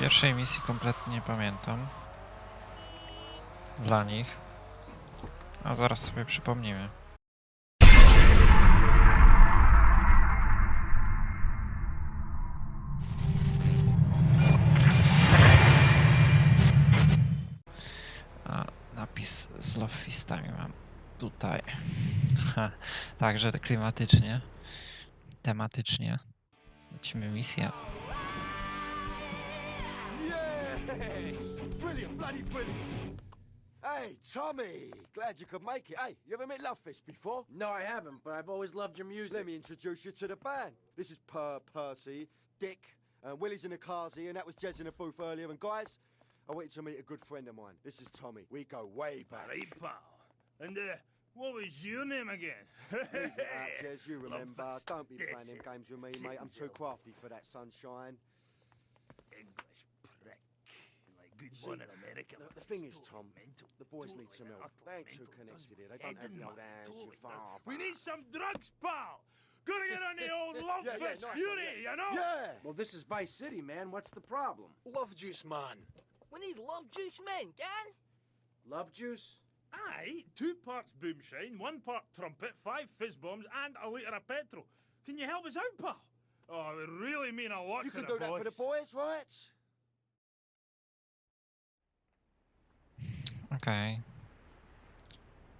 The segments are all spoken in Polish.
Pierwszej misji kompletnie nie pamiętam. Dla nich. A zaraz sobie przypomnimy. A napis z Love Fistami mam tutaj. Także klimatycznie, tematycznie. Lecimy misję. Brilliant, bloody brilliant! Hey, Tommy! Glad you could make it. Hey, you ever met Lovefist before? No, I haven't, but I've always loved your music. Let me introduce you to the band. This is Per Percy, Dick, and Willie's in the carsy, and that was Jez in the booth earlier. And guys, I wanted to meet a good friend of mine. This is Tommy. We go way back. Right, pal. And uh, what was your name again? Leave it out, Jez. You remember. Lovefist. Don't be That's playing them games with me, mate. I'm too crafty for that sunshine. Like good See, one in America. The, the thing is, Tom, Mental. the boys need some help. They ain't too connected here. They don't have the old hands you totally far. We need some drugs, pal. Gotta get on the old love Yeah, yeah, fest nice one, fury, yeah. you know? Yeah! Well, this is Vice City, man. What's the problem? Love juice, man. We need love juice man, gang. Love juice? Aye, two parts boomshine, one part trumpet, five fizz bombs, and a litre of petrol. Can you help us out, pal? Oh, it would really mean a lot You to can the do that for the boys. boys, right? Okej.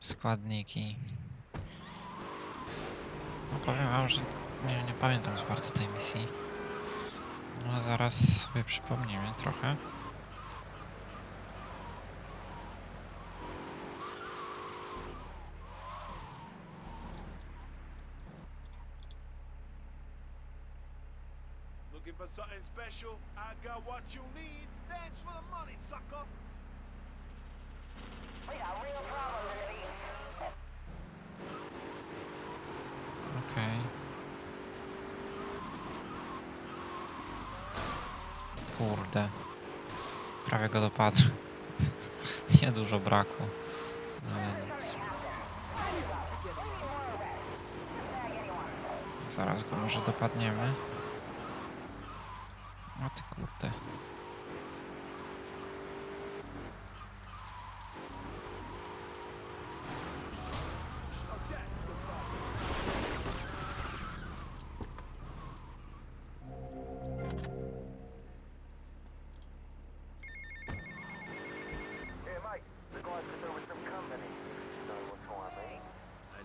Składniki. No powiem wam, że nie, nie pamiętam za bardzo tej misji. No zaraz sobie przypomnimy trochę. Looking for something special? I got what you need. Thanks for the money, sucker. Okej. Kurde. Prawie go dopadł. Niedużo braku. No ale nic. Zaraz dopadniemy. O ty kurde.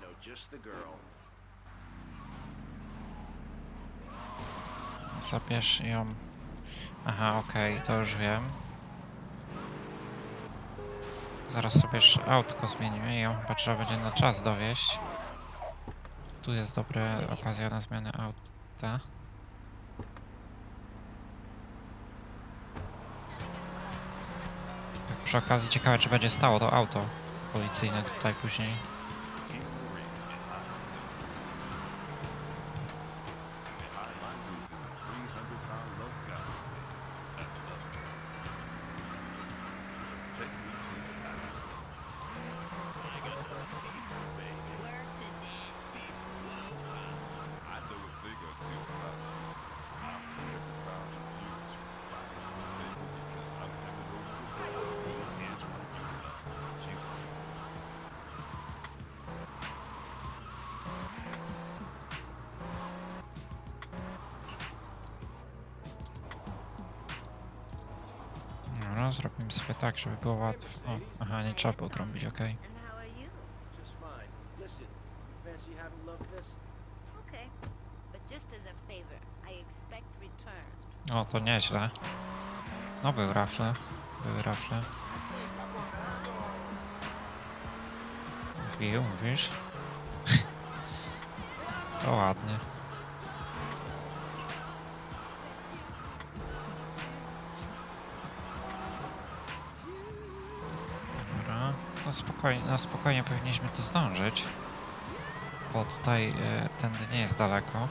Know just the girl. Zabierz ją. Aha, okej, to już wiem. Zaraz sobie jeszcze autko zmienimy i ją chyba trzeba będzie na czas dowieść. Tu jest dobra okazja na zmianę auta. Przy okazji ciekawe, czy będzie stało to auto policyjne tutaj później. Zrobimy sobie tak, żeby było łatwo. Aha, nie trzeba było trąbić, okej. O, to nieźle. No, były rafle. Były rafle. Wbił, mówisz? to ładnie. Spokojnie, na spokojnie powinniśmy tu zdążyć. Bo tutaj e, tędy nie jest daleko.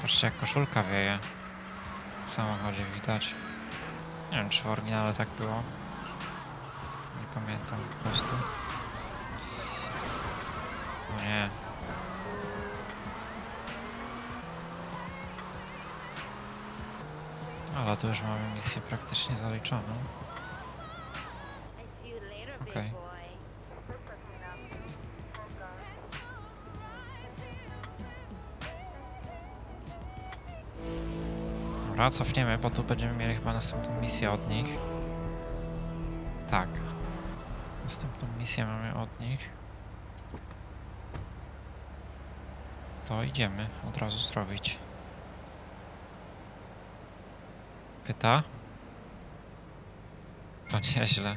Patrzcie jak koszulka wieje. W samochodzie widać. Nie wiem czy w oryginale tak było. Nie pamiętam po prostu. To już mamy misję praktycznie zaliczoną. Big Okay. Dobra, cofniemy, bo tu będziemy mieli chyba następną misję od nich. Tak. Następną misję mamy od nich. To idziemy od razu zrobić. Pyta? To nieźle.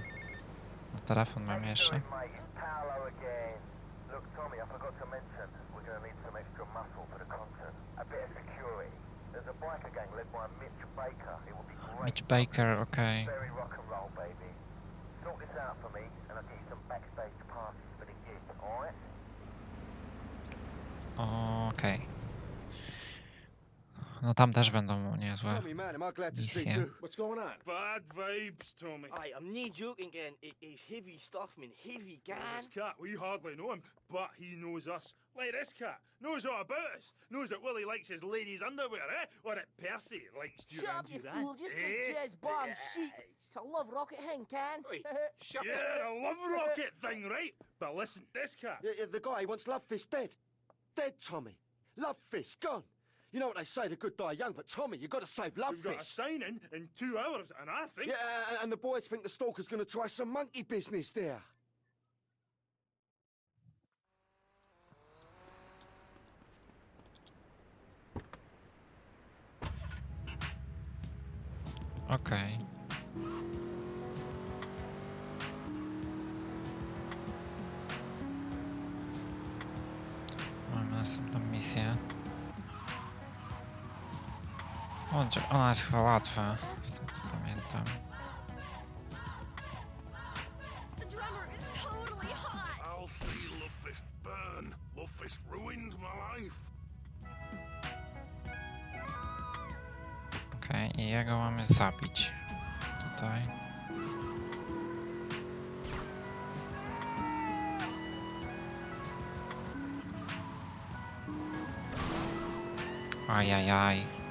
No, telefon mam jeszcze. Mitch Baker. Mitch Baker, okej. Very No tam też będą niezłe Tommy, man, am I glad to see misje. you. What's going on? Bad vibes, Tommy. Aye, I'm nae joking, gang. It's heavy stuff, man. Heavy, gang. This cat, we hardly know him, but he knows us. Like this cat, knows all about us. Knows that Willie likes his ladies' underwear, eh? Or that Percy likes Shut up, you Duran. fool. Just eh? get jazz bomb chic. It's a love rocket hang, can? Shut Yeah, a love rocket thing, right? But listen, this cat. Yeah, yeah, the guy wants Love Fist dead. Dead, Tommy. Love Fist gone. You know what they say, the good die young, but Tommy, you've got to save Love We've got a signing in two hours, and I think. Yeah, and- and the boys think the stalker's going to try some monkey business there. Okej. Mamy następną misję. Ona jest chyba łatwa, z tego co pamiętam. I'll see burn. Ruined my life. Okej, i jego mamy zabić. Tutaj. Ajajaj.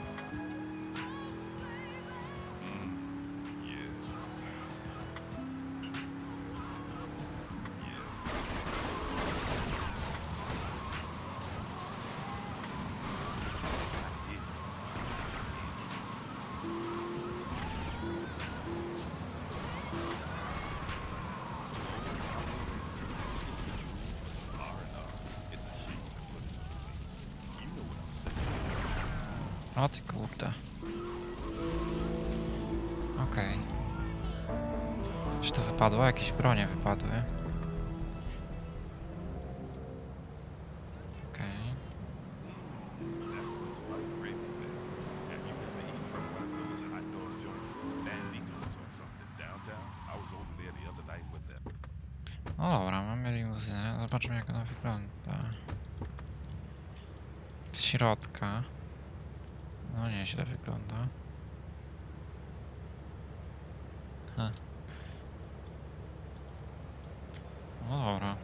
Other night with them. No dobra, mamy limuzynę. Zobaczmy jak ona wygląda. Z środka. No nieźle wygląda. Ha. No dobra.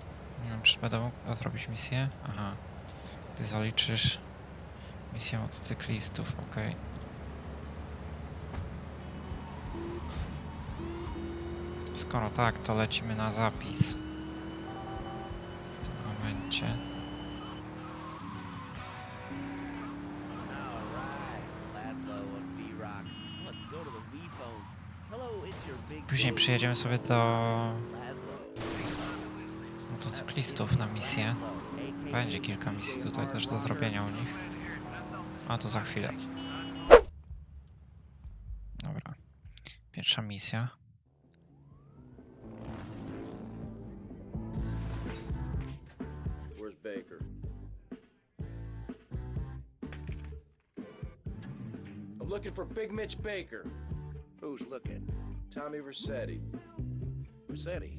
Nie wiem czy będę mógł zrobić misję. Aha. Ty zaliczysz misję motocyklistów, okej. Skoro tak, to lecimy na zapis. W tym momencie. Później przyjedziemy sobie do. Motocyklistów na misję. Będzie kilka misji tutaj też do zrobienia u nich. A to za chwilę. Dobra. Pierwsza misja. Baker? I'm looking for Big Mitch Baker. Who's looking? Tommy Versetti. Versetti?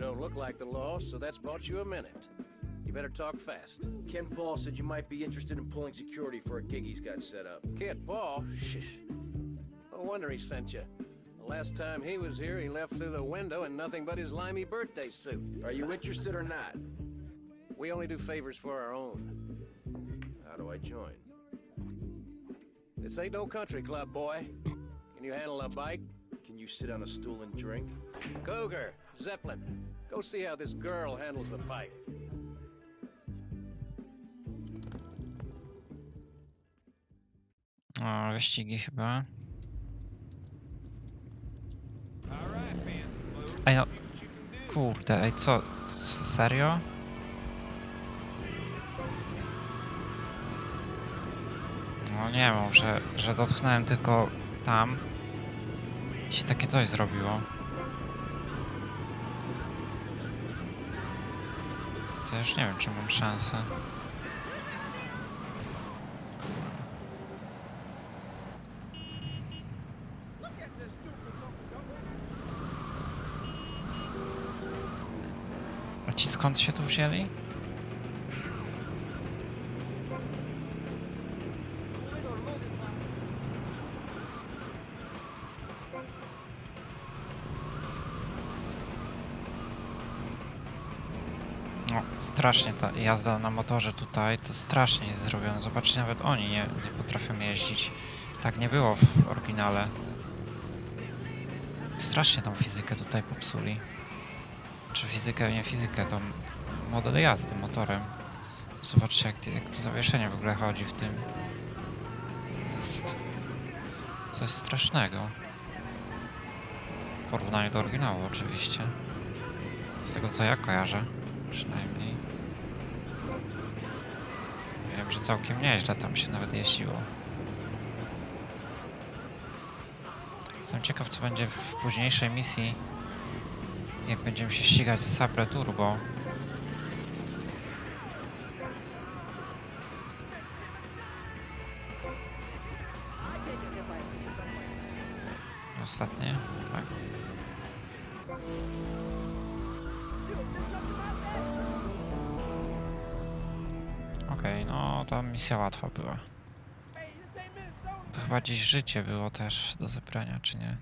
You don't look like the law, so that's bought you a minute. You better talk fast. Ken Paul said you might be interested in pulling security for a gig he's got set up. Kid Paul? Shh. No wonder he sent you. The last time he was here, he left through the window in nothing but his limey birthday suit. Are you interested or not? We only do favors for our own. How do I join? This ain't no country club, boy. Can you handle a bike? Can you sit on a stool and drink? Cougar, Zeppelin, go see how this girl handles a. O, wyścigi chyba. Ej no. Kurde, ej co? Serio? No nie mów, że, że dotknąłem tylko tam. I się takie coś zrobiło. To już nie wiem, czy mam szansę. A ci skąd się tu wzięli? Strasznie ta jazda na motorze tutaj, to strasznie jest zrobione. Zobaczcie, nawet oni nie, nie potrafią jeździć. Tak nie było w oryginale. Strasznie tą fizykę tutaj popsuli. Czy fizykę, nie fizykę, to model jazdy motorem. Zobaczcie, jak, jak to zawieszenie w ogóle chodzi w tym. Jest coś strasznego. W porównaniu do oryginału, oczywiście. Z tego, co ja kojarzę, przynajmniej. Że całkiem nieźle tam się nawet jeździło. Jestem ciekaw, co będzie w późniejszej misji, jak będziemy się ścigać z Sabre Turbo. Ostatnie, misja łatwa była. To chyba gdzieś życie było też do zebrania, czy nie?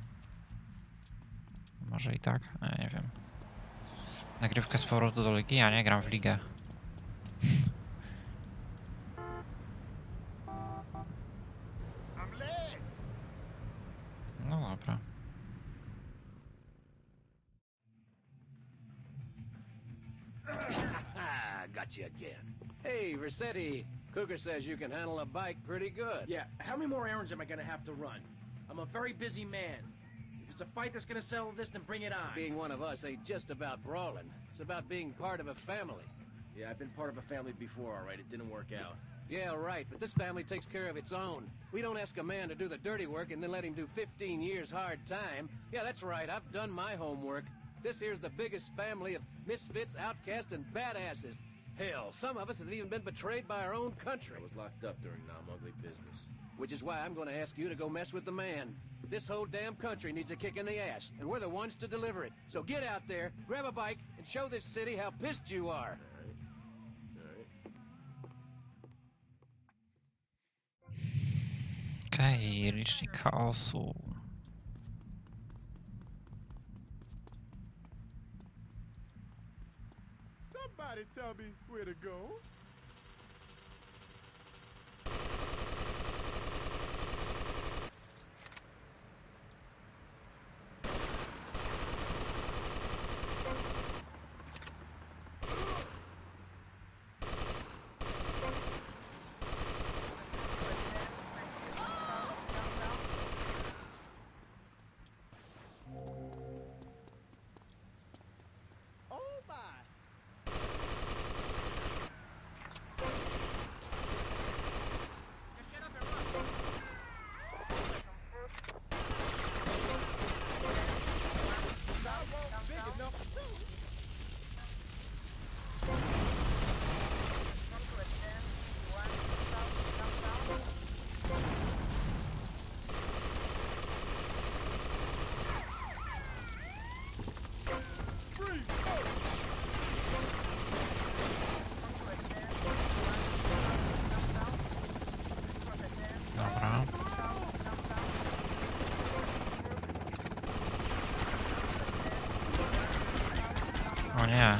Może i tak? Nie, nie wiem. Nagrywkę z powrotu do Ligi? Ja nie gram w ligę. No dobra. Got you again. Hey, Versetti, Cougar says you can handle a bike pretty good. Yeah, how many more errands am I gonna have to run? I'm a very busy man. If it's a fight that's gonna settle this, then bring it on. Being one of us ain't just about brawling. It's about being part of a family. Yeah, I've been part of a family before, alright. It didn't work out. Yeah, right, but this family takes care of its own. We don't ask a man to do the dirty work and then let him do 15 years hard time. Yeah, that's right, I've done my homework. This here's the biggest family of misfits, outcasts, and badasses. Hell, some of us have even been betrayed by our own country. I was locked up during Nam Ugly business. Which is why I'm going to ask you to go mess with the man. This whole damn country needs a kick in the ass, and we're the ones to deliver it. So get out there, grab a bike, and show this city how pissed you are. Alright. Okej, licznik chaosu. Somebody tell me where to go. O nie.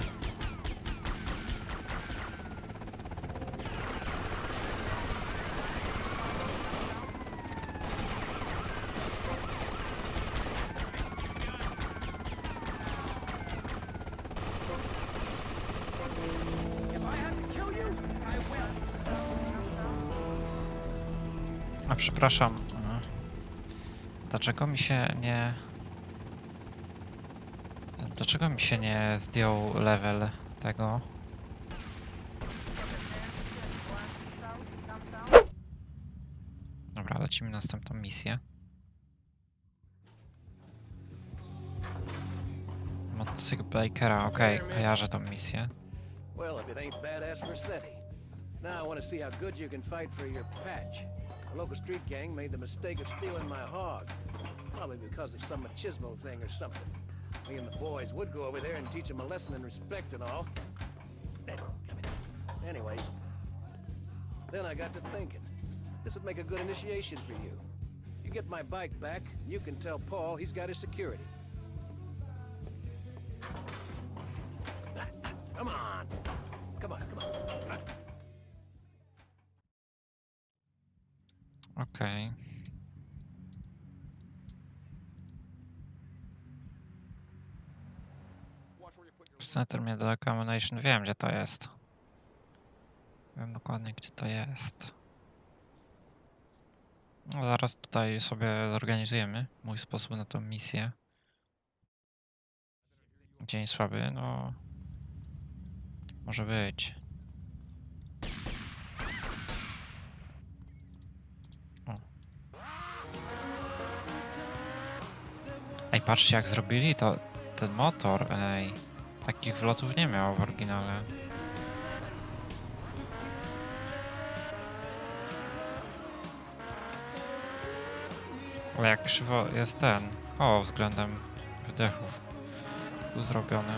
A przepraszam. No. Dlaczego mi się nie... Dlaczego mi się nie zdjął level tego? Dobra, lecimy na następną misję. Motocykl Bakera, okej, kojarzę tą misję. Now I want to see how good you can fight for your patch. A local street gang made the mistake of stealing my hog. Probably because of some machismo thing or something. Me and the boys would go over there and teach them a lesson in respect and all. Anyways, then I got to thinking. This would make a good initiation for you. You get my bike back, you can tell Paul he's got his security. Come on. Come on, come on. Okej. Center niedaleko Ammunition. Wiem, gdzie to jest. Wiem dokładnie, gdzie to jest. No, zaraz tutaj sobie zorganizujemy mój sposób na tą misję. Dzień słaby, no... Może być. Ej, patrzcie jak zrobili to, ten motor, ej. Takich wlotów nie miał w oryginale. Ale jak krzywo jest ten, o, względem wydechów tu zrobiony.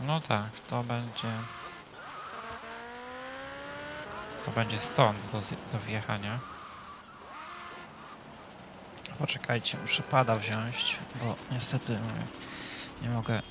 No tak, to będzie... To będzie stąd do, do wjechania. Poczekajcie, muszę pada wziąć, bo niestety mówię, nie mogę...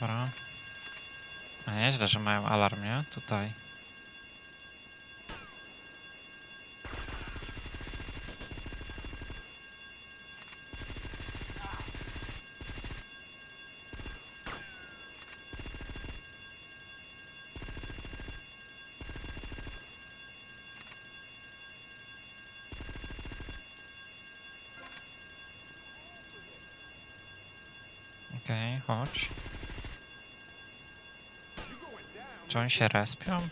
Dobra. A nieźle, że mają alarm, nie? Tutaj. Czy oni się respią?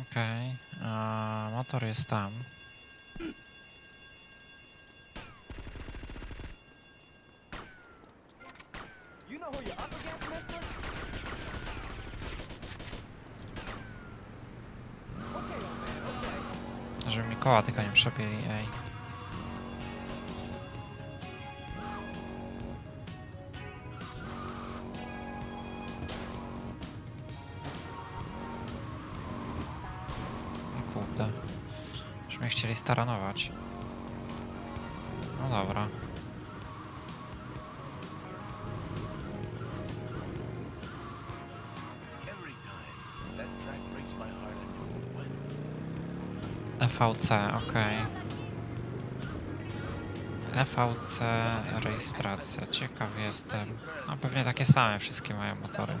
Okej, a motor jest tam. Koła tylko nie przebili, ej. Kurde. Już mnie chcieli staranować. No dobra. FVC, okej. FVC rejestracja, ciekaw jestem. No pewnie takie same wszystkie mają motory.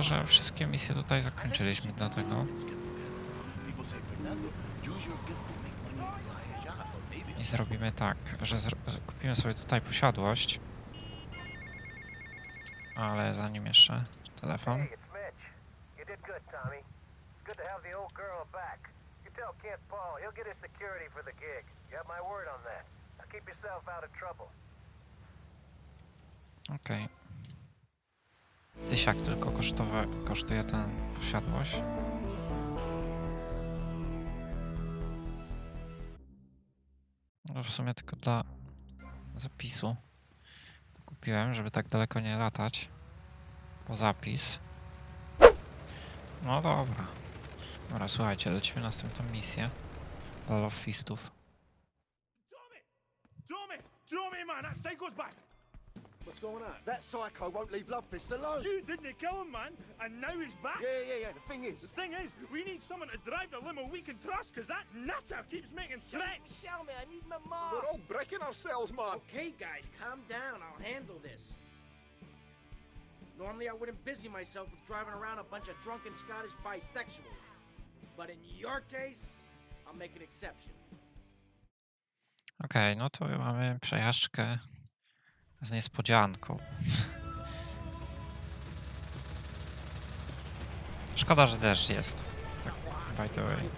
To, że wszystkie misje tutaj zakończyliśmy, dlatego i zrobimy tak, że zro- kupimy sobie tutaj posiadłość. Ale zanim jeszcze telefon. Hey, it's Tysiak tylko kosztuje ten posiadłość. No w sumie tylko dla zapisu kupiłem, żeby tak daleko nie latać. Po zapis. No dobra. Dobra, słuchajcie, lecimy na następną misję. Dla Love Fistów. Tommy! Tommy! Man! That back! What's going on? That psycho won't leave Love Fist alone. You didn't kill him, man! And now he's back! Yeah, yeah, yeah. The thing is, The thing is, we need someone to drive the limo we can trust, because that nutter keeps making threats! Show me, I need my mom. We're all breaking ourselves, man. Okay, guys, calm down. I'll handle this. Normally, I wouldn't busy myself with driving around a bunch of drunken Scottish bisexuals. But in your case, I'll make an exception. Okej, no to mamy przejażdżkę z niespodzianką. Szkoda, że deszcz jest. Tak, by the way.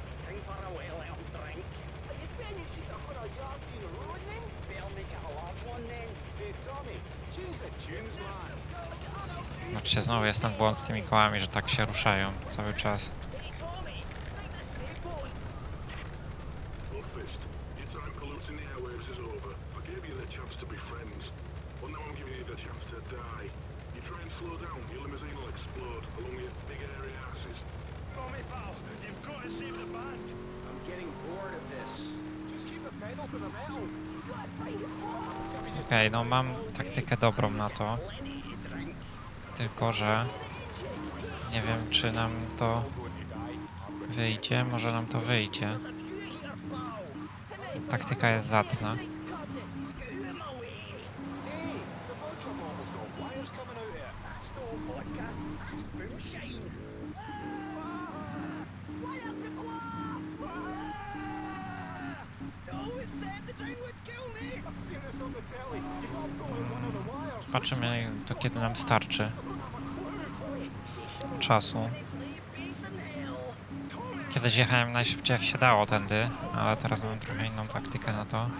Znaczy znowu jest ten błąd z tymi kołami, że tak się ruszają cały czas. Your time polluting the airwaves is over. I gave you the chance to be friends. Well, now I'm giving you the chance to die. You try and slow down, your limousine will explode along with your big airy asses. Pal, you've got to save the band! I'm getting bored of this. Just keep the pedal to the metal. Okej, no mam taktykę dobrą na to. Tylko, że nie wiem, czy nam to wyjdzie. Może nam to wyjdzie. Taktyka jest zacna. Patrzymy, to kiedy nam starczy czasu. Kiedyś jechałem najszybciej jak się dało tędy, ale teraz mam trochę inną taktykę na to.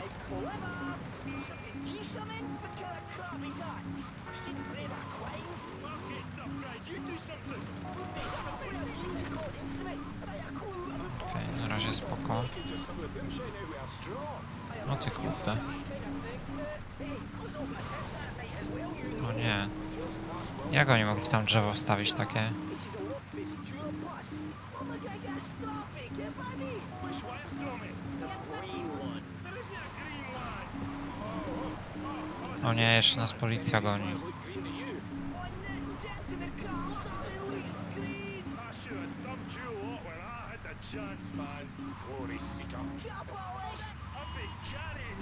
Okej, na razie spoko. No ty kurde. O nie. Jak oni mogli tam drzewo wstawić takie? O nie, jeszcze nas policja goni.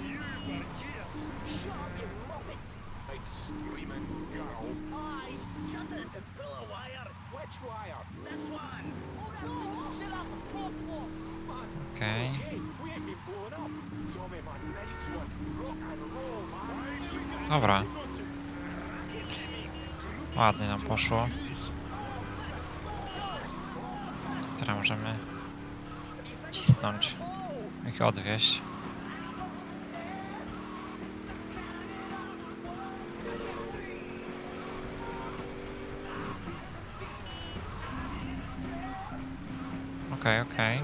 Years. Man. Dobra. Ładnie nam poszło. Teraz możemy cisnąć. Ich odwieźć. Okej, okej.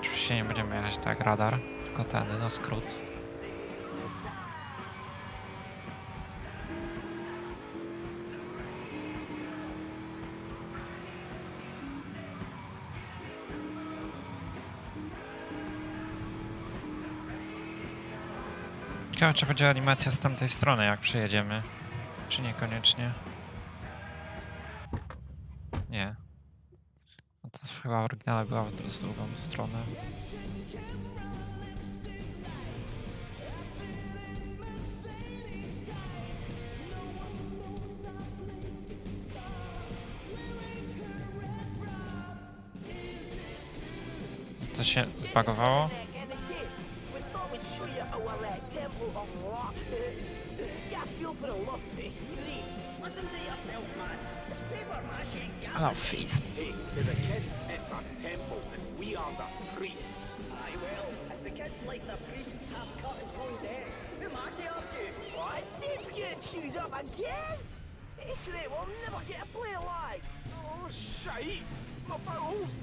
Oczywiście nie będziemy jechać tak radar, tylko ten na skrót. Ciekawe, czy będzie animacja z tamtej strony, jak przyjedziemy. Czy niekoniecznie? Nie. No to chyba w oryginale była w drugą stronę. To się zbagowało? For the love fest, free. Listen to yourself, man. It's paper and gas. Oh, feast. Hey, the kids, it's a temple, and we are the priests. If the kids like the priests half cut and thrown dead, who am I to argue? What? Dave's getting chewed up again? This rate, we'll never get a play live. Oh, shite. My.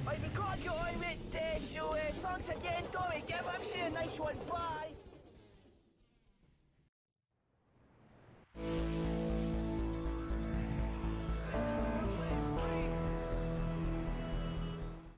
Right, we gotta get on with this, so uh, thanks again, Tommy. Give him a nice one. Bye.